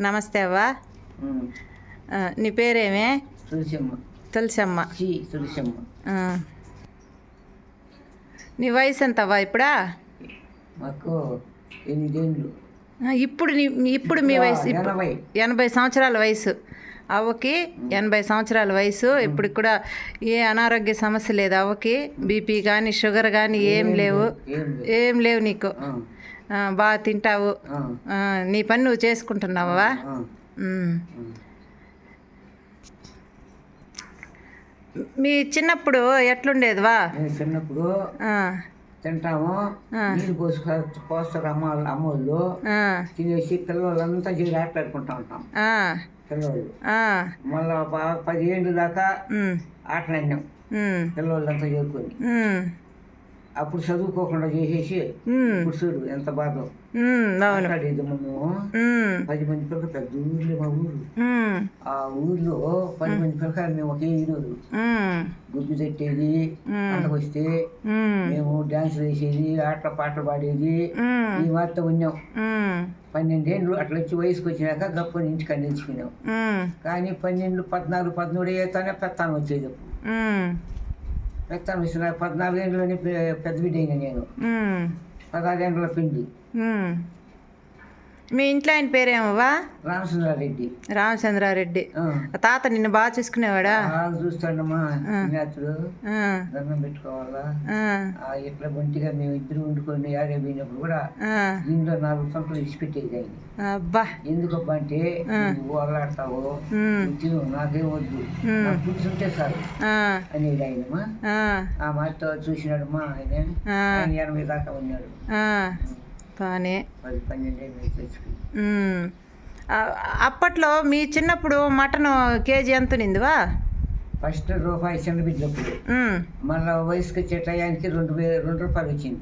నమస్తే అవ్వా. నీ పేరేమే? తులసమ్మ. తులసమ్మ. నీ వయసు ఎంత అవ్వా ఇప్పుడా? మాకు ఎనిమిదేళ్ళు ఆ, ఇప్పుడు నీ ఇప్పుడు మీ వయసు ఎనభై. సంవత్సరాల వయసు. అవ్వకి ఎనభై సంవత్సరాల వయసు. ఇప్పుడు కూడా ఏ అనారోగ్య సమస్య లేదు అవ్వకి. బీపీ కానీ షుగర్ కానీ ఏం లేవు. ఏం లేవు నీకు. బాగా తింటావు. నీ పని నువ్వు చేసుకుంటున్నావా. మీ చిన్నప్పుడు ఎట్లుండేదివా? నేను చిన్నప్పుడు తింటాము. నీళ్ళు పోసుకు పోస్తారు అమ్మ అమ్మోళ్ళు. తినేసి పిల్లలంతా చేరి ఆటలాడుకుంటా ఉంటాం. ఆ, మళ్ళా ప- పది ఏళ్ళు దాకా ఆటలాడినాం పిల్లలంతా చేరుకొని అప్పుడు చదువుకోకుండా చేసేసి ఇప్పుడు చూడు ఎంత బాధ. మాట్లాడేది మేము పది మంది పిల్లలు పెద్ద ఊర్లో మా ఊరు. ఆ ఊర్లో పది మంది పిల్లకాయలు మేము ఒకే ఈరోజు గుడ్డు తట్టేది వస్తే మేము డాన్స్ వేసేది ఆటల పాటలు పాడేది ఈ మాత్రం ఉన్నాం పన్నెండేళ్ళు అట్లా వచ్చి వయసుకు వచ్చినాక గప్పని ఇంటికి అందించుకున్నాం కానీ పన్నెండు పద్నాలుగు పదమూడు అయ్యేతానే పెత్తాను వచ్చేది అప్పుడు. ఉమ్, పెత్తాను వచ్చిన పద్నాలుగు ఏళ్ళలోనే పె- పెద్ద బిడ్డ అయినా నేను ఉమ్, పదహారేళ్ళ పిండి. మీ ఇంట్లో ఆయన పేరేమవ్వా రామచంద్రారెడ్డి. రామచంద్రారెడ్డి. తాత నిన్ను బాగా చూసుకునేవాడా? చూస్తాడమ్మా దండం పెట్టుకోవాలా? ఇట్లా ఒంటిగా మేము ఇద్దరు వండుకొని ఆడే పోయినప్పుడు కూడా ఆ, దీంట్లో నాలుగు సంపలు ఇచ్చిపెట్టేది ఆయన. అబ్బా. ఎందుకబ్బా అంటే నువ్వు తిను నాకేం వద్దు. కూర్చుంటే ఆ, అనేది ఆయనమ్మా. ఆ, మాటతో చూసినాడమ్మా ఆయన. ఎనభై దాకా ఉన్నాడు. ఆ, అప్పట్లో మీ చిన్నప్పుడు మటన్ కేజీ ఎంత నిందివా ఫస్ట్ రూపాయి చిన్న బిడ్డప్పుడు మళ్ళా వయసుకి వచ్చే టయానికి రెండు రెండు రూపాయలు వచ్చింది.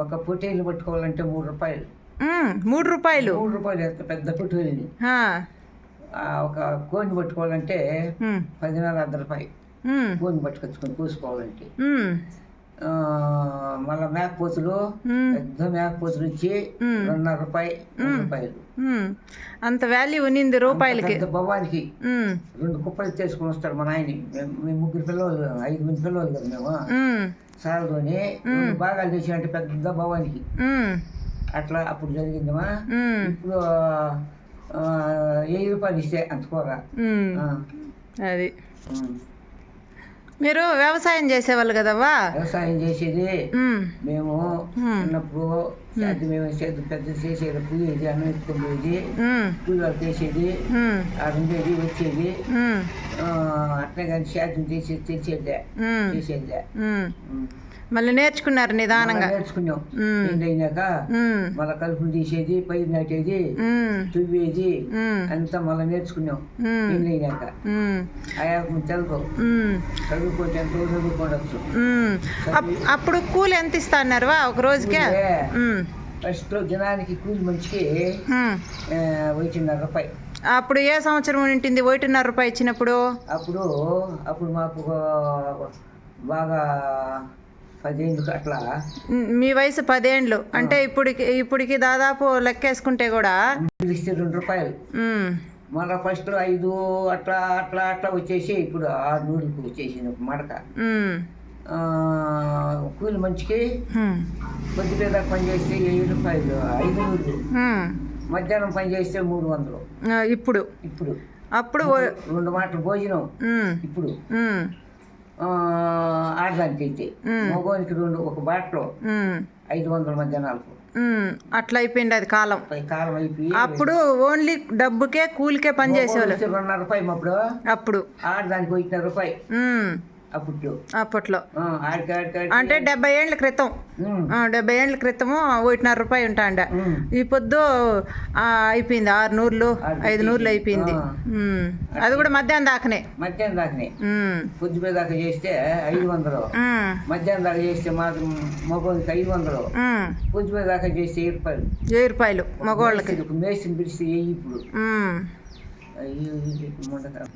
ఒక పొట్టేలు పట్టుకోవాలంటే మూడు రూపాయలు. మూడు రూపాయలు? మూడు రూపాయలు పెద్ద ఆ, ఒక కోడిని పట్టుకోవాలంటే పదిన్నర అర్ధ రూపాయి ఉమ్, కోడిని పట్టుకొచ్చుకొని కోసుకోవాలంటే. మళ్ళా మేకపోతులు పెద్ద మేకపోతులు వచ్చి మ్మ్. రెండున్నర రూపాయి రూపాయలు. అంత వాల్యూ ఉన్నింది రూపాయలకి. భవానికి రెండు కుప్పలు తీసుకొని వస్తాడు మా నాయని. మేము ముగ్గురు పిల్లలు ఐదు మంది పిల్లలు కదా మేము. సాలతోని భాగాలు తెచ్చినట్టు పెద్ద భవానికి. అట్లా అప్పుడు జరిగిందమ్మా. ఇప్పుడు వెయ్యి రూపాయలు ఇస్తే అంత అది. మీరు వ్యవసాయం చేసేవాళ్ళు కదవ్వా? వ్యవసాయం చేసేది. మేము. చిన్నప్పుడు సేద్యం మేము సేద్యం పెద్ద చేసేది పూయేది అన్నం ఎత్తుకుపోయేది ఉమ్, కూలి వాళ్ళకి వేసేది ఉండేది వచ్చేది. అట్లే కానీ సేద్యం చేసి తెచ్చేదే చేసేదే. మళ్ళీ నేర్చుకున్నారు నిదానంగా. నేర్చుకున్నాం. అయినాక మళ్ళీ కలుపులు తీసేది పైరు నాటేది తువ్వేది అంతా మళ్ళీ నేర్చుకున్నాం. అయినాక. ఆయా తెలుగు అప్పుడు కూలి ఎంత ఇస్తా అన్నారువా ఒక రోజుకే? ఫస్ట్ దినానికి కూలి. ఆ, ఒకటిన్నర రూపాయి. అప్పుడు ఏ సంవత్సరం ఉంటుంది ఒకటిన్నర రూపాయి ఇచ్చినప్పుడు? అప్పుడు అప్పుడు మాకు బాగా పదేళ్ళు అట్లా. మీ వయసు పదేండ్లు. అంటే ఇప్పటికి ఇప్పటికి దాదాపు లెక్కేసుకుంటే కూడా రెండు రూపాయలు. మళ్ళీ ఫస్ట్ ఐదు అట్లా అట్లా అట్లా వచ్చేసి ఇప్పుడు ఆరు నూరుకు వచ్చేసింది ఒక మడక. కూలి ఉమ్, పొద్దుపేద పని చేస్తే వెయ్యి రూపాయలు ఐదు నూరు. మధ్యాహ్నం పని చేస్తే మూడు వందలు. ఇప్పుడు. ఇప్పుడు. అప్పుడు రెండు మాటలు భోజనం. ఇప్పుడు. ఆడదానికి అయితే. మగవానికి రెండు ఒక బాటలో ఐదు వందల మధ్యాహ్నాలకు. అట్లా అయిపోయింది అది కాలం. పై కాలం అయిపోయి అప్పుడు ఓన్లీ డబ్బుకే కూలికే పని చేసేవాళ్ళు. అప్పుడు. ఆడదానికి రూపాయి. అప్పట్లో ఆడికి. అంటే డెబ్బై ఏళ్ళ క్రితం. డెబ్బై ఏళ్ళ క్రితము ఒకటిన్నర రూపాయి ఉంటాండ. ఈ పొద్దు ఆ, అయిపోయింది ఆరు నూర్లు ఐదు నూర్లు అయిపోయింది. అది కూడా మధ్యాహ్నం దాకనే. మధ్యాహ్నం దాకానే. ఉమ్, పొద్దుపే దాకా చేస్తే ఐదు వందలు. మధ్యాహ్నం దాకా చేస్తే మాకు మగవానికి ఐదు వందలు. ఉమ్. పొద్దుపే దాకా చేస్తే వెయ్యి రూపాయలు. వెయ్యి రూపాయలు మగవాళ్ళకి. మేస్త్రిని పిలిస్తే ఇప్పుడు ఉమ్. అయ్యో ఇది మొండకారం.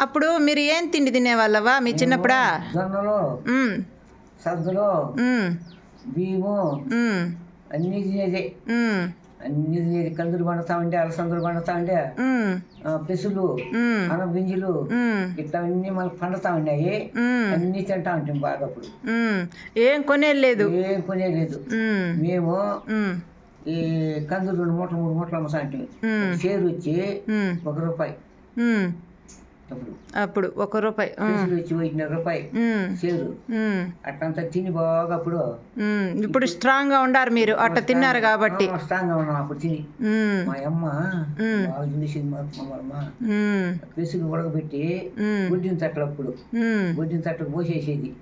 అప్పుడు మీరు ఏం తిండి తినేవాళ్ళవా మీ చిన్నప్పుడా? జొన్నలు సద్దులు బియ్యము అన్నీ తినేదే. అన్ని తినేది. కందులు పండుతా ఉండే అలసందులు పండుతా ఆ, పెసులు ఉమ్, అన గింజలు ఉమ్, ఇట్లా అన్ని మనకు పండుతా ఉన్నాయి అన్ని తింటా ఉంటాం బాగా అప్పుడు. ఏం కొనేది ఏం కొనేలేదు మేము ఈ కందులు రెండు మూటలు మూడు మూటలు అమ్మసా అంటే షేర్ వచ్చి ఒక రూపాయి. అప్పుడు ఒక రూపాయి. వచ్చి రూపాయి. ఉమ్, అట్లంతా తిని బాగా అప్పుడు. ఇప్పుడు స్ట్రాంగ్గా ఉండారు మీరు. అట్ట తిన్నారు కాబట్టి. ఆ, స్ట్రాంగ్గా ఉన్నాం అప్పుడు తిని. మా అమ్మ. బాగా చూసింది మా పెసులు ఉడకబెట్టి గుడ్డిన తట్లు అప్పుడు. గుడ్డిన తట్టుకు పోసేసేది.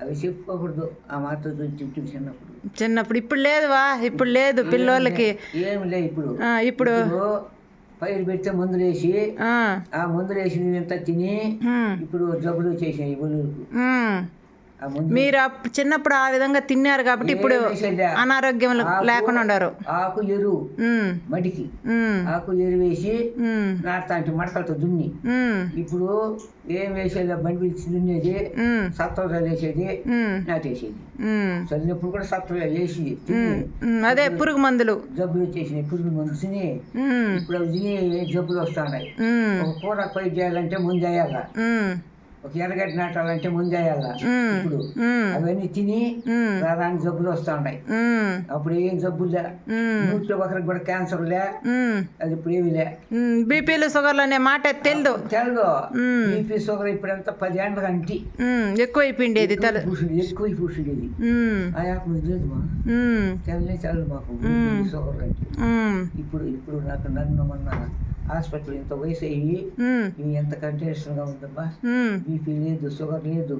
అవి చెప్పుకోకూడదు ఆ చెప్తూ చిన్నప్పుడు. చిన్నప్పుడు ఇప్పుడు లేదువా? ఇప్పుడు లేదు పిల్లోళ్ళకి. ఏమి లే ఇప్పుడు. ఆ, ఇప్పుడు ఇప్పుడు పైరు పెడితే మందులు వేసి ఆ, ఆ మందులు వేసి ఇంత తిని ఇప్పుడు జబ్బులు వచ్చేసాయి బొలులకు మీరు చిన్నప్పుడు ఆ విధంగా తిన్నారు కాబట్టి ఇప్పుడు. అనారోగ్యం లేకుండా ఉండరు. ఆకు ఎరువు మడికి ఆకు ఎరువు వేసి అంటే మడకలతో దున్ని. ఇప్పుడు ఏం వేసేది? బండి పిలిచి దున్నేది సత్వం ఉమ్, నాటేసేది. ఉమ్, చల్లినప్పుడు కూడా సత్వం వేసి. అదే పురుగు మందులు. జబ్బులు వచ్చేసినాయి. పురుగు మందు తిని ఇప్పుడు తిని జబ్బులు వస్తున్నాయి. కూర పై చేయాలంటే ముందు ఉమ్, ఒక ఎర్రగడ్డ నాటాలంటే ముందు వేయాల ఉమ్, ఇప్పుడు అవన్నీ తిని రాని జబ్బులు వస్తా ఉన్నాయి ఉమ్, అప్పుడు ఏం జబ్బులే నూట్లో ఒకరికి కూడా క్యాన్సర్ లే. అది ఇప్పుడు ఏమి లే. బీపీలు షుగర్లు అనే మాట తెలియదు తెలదు. ఉమ్. బీపీ షుగర్ ఇప్పుడంతా పది ఏండ్ల అంటి ఉమ్, ఎక్కువైపోయిండేది తెల పూసుడు ఎక్కువ పూసుడేది ఆ యాప్ లేదు మా తెల్లనే తెల్లదు మాకు. షుగర్ అంటే. ఇప్పుడు ఇప్పుడు నాకు నన్ను మొన్న హాస్పిటల్ ఇంత వయసు అయ్యి ఇవి ఎంత కండిషన్గా ఉందబ్బా? ఉమ్, బీపీ లేదు షుగర్ లేదు.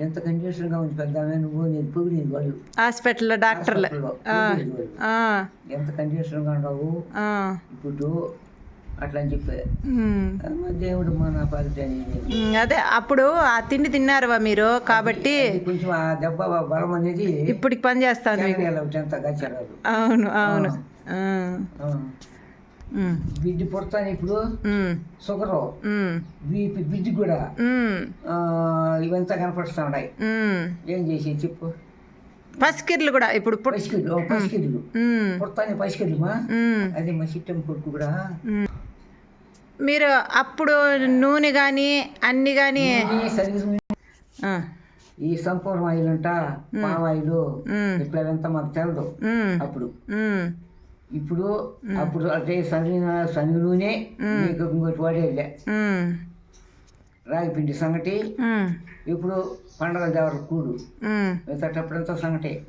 ఎంత కండిషన్గా ఉంది పెద్ద నువ్వు నేను పొగిడేది వాళ్ళు. హాస్పిటల్లో డాక్టర్లు. ఎంత కండిషన్గా ఉండవు ఆ, ఇప్పుడు అట్లా అని చెప్పారు దేవుడు మన అదే అప్పుడు ఆ తిండి తిన్నారువా మీరు? కాబట్టి కొంచెం ఆ దెబ్బ బలం అనేది ఇప్పటికి పని చేస్తాను అవును అవును. బిడ్డ పుడతాను ఇప్పుడు. షుగరు. బీపీ బిడ్డ కూడా. ఇవంతా కనపడుతూ ఉన్నాయి. ఏం చేసి చెప్పు. పసికిర్లు కూడా ఇప్పుడు పసికిడ్లు ఉమ్, పుడతానే పసికిడ్లు మా ఉమ్. అదే మా చిట్టం కొడుకు కూడా. మీరు అప్పుడు నూనె కానీ అన్ని కానీ ఈ సంపూర్ణ ఆయిల్ అంట పామ్ ఆయిల్ ఇట్లా మాకు తెలదు. అప్పుడు. ఇప్పుడు అప్పుడు అంటే శనగ శనగ నూనె మీకు ఇంకోటి వాడేలే రాగి పిండి సంగటి. ఇప్పుడు పండగ దేవర కూడు. మిగతాటప్పుడంతా సంగటి.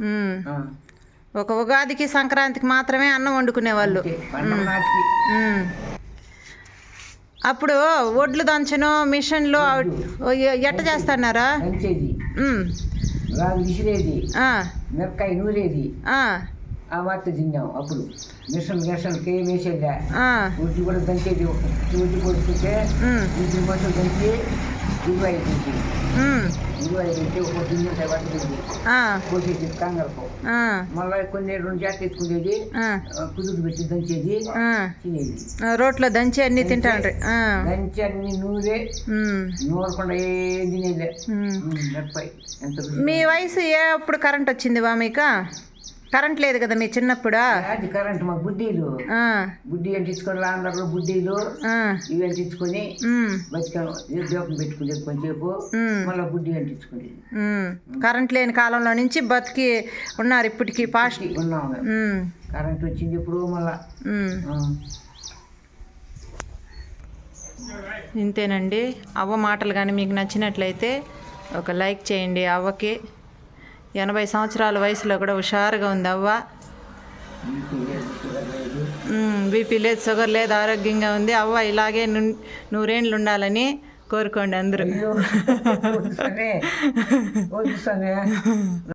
ఒక ఉగాదికి సంక్రాంతికి మాత్రమే అన్నం వండుకునే వాళ్ళు. పండగ నాటికి. అప్పుడు ఒడ్లు దంచను మిషన్లు ఎట్ట చేస్తున్నారా. రాగి విసిరేది. ఆ, మిరకాయ నూరేది. ఆ, మాట తిన్నాం అప్పుడు. మిషన్ గిషన్కి వేసేదా ఆ, ఉడ్డు కూడా దంచేది కొడుకుంటే ఉమ్, ఉడ్డు మొత్తం దంచి ఇరవై ఐదు ఉమ్, ఇరవై ఐదు దంచి ఒక గిన్నె ఆ, కోసేది కంగరకు. మళ్ళీ కొన్ని రెండు జాతి ఎత్తుకునేది ఆ, కుదురు పెట్టి దంచేది. తినేది. రోట్లో దంచి అన్ని ఆ, దంచి అన్ని నూరే. నూరకుండా ఏం తినేది. మీ వయసు ఏ అప్పుడు కరెంట్ వచ్చింది వా మీకు? కరెంట్ లేదు కదా మీ చిన్నప్పుడా? అది కరెంట్? మా బుడ్డీలు. ఆ, బుడ్డి అంటించుకొని అందరూ బుడ్డీలు. ఆ, ఇవి అంటించుకొని దీపం పెట్టుకునేది కొంచెంసేపు. మళ్ళీ బుడ్డి అంటించుకునేది. కరెంట్ లేని కాలంలో నుంచి బతికి ఉన్నారు ఇప్పటికి ఉన్నాము మేము. ఉమ్, కరెంట్ వచ్చింది ఇప్పుడు మళ్ళా. ఇంతేనండి. అవ్వ మాటలు కానీ మీకు నచ్చినట్లయితే ఒక లైక్ చేయండి అవ్వకి. ఎనభై సంవత్సరాల వయసులో కూడా హుషారుగా ఉంది అవ్వ. బీపీ లేదు, షుగర్ లేదు. ఆరోగ్యంగా ఉంది. అవ్వ ఇలాగే ను- నూరేండ్లు ఉండాలని కోరుకోండి అందరూ.